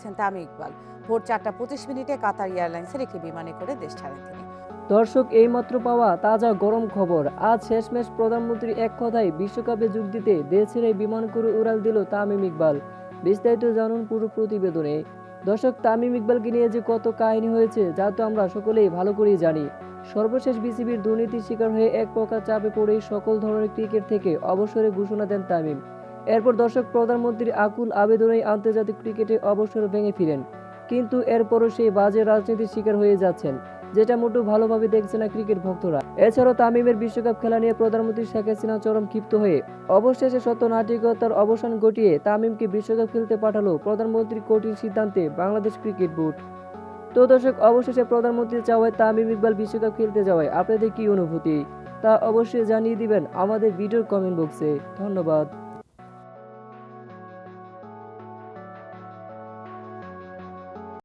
গেছেন তামিম ইকবাল। ভোর চারটা পঁচিশ মিনিটে কাতার এয়ারলাইন্সের একটি বিমানে করে দেশ ছাড়েন তিনি। দর্শক, এইমাত্র পাওয়া তাজা গরম খবর। আজ শেষমেশ প্রধানমন্ত্রী এক কথায় বিশ্বকাপে যোগ দিতে দেশ ছেড়ে বিমান করে উড়াল দিল তামিম ইকবাল। বিস্তারিত জানুন পুরো প্রতিবেদনে। দর্শক, তামিম ইকবালকে নিয়ে যে কত কাহিনী হয়েছে, যা তো আমরা সকলেই ভালো করেই জানি। সর্বশেষ বিসিবির দুর্নীতির শিকার হয়ে এক প্রকার চাপে পড়েই সকল ধরনের ক্রিকেট থেকে অবসরে ঘোষণা দেন তামিম। এরপর দর্শক প্রধানমন্ত্রীর আকুল আবেদনেই আন্তর্জাতিক ক্রিকেটে অবসর ভেঙে ফিরেন। কিন্তু এরপরও সেই বাজে রাজনীতির শিকার হয়ে যাচ্ছেন, যেটা মোটেও ভালোভাবে দেখছে না ক্রিকেট ভক্তরা। এছাড়াও তামিমের বিশ্বকাপ খেলা নিয়ে প্রধানমন্ত্রী শেখ হাসিনা চরম ক্ষিপ্ত হয়ে অবশেষে সত্য নাটকতার অবসান ঘটিয়ে তামিমকে বিশ্বকাপ খেলতে পাঠালো প্রধানমন্ত্রীর কঠিন সিদ্ধান্তে বাংলাদেশ ক্রিকেট বোর্ড। তো দর্শক, অবশেষে প্রধানমন্ত্রী চাওয়ায় তামিম ইকবাল বিশ্বকাপ খেলতে যাওয়ায় আপনাদের কি অনুভূতি? তা অবশ্যই জানিয়ে দিবেন আমাদের ভিডিওর কমেন্ট বক্সে ধন্যবাদ।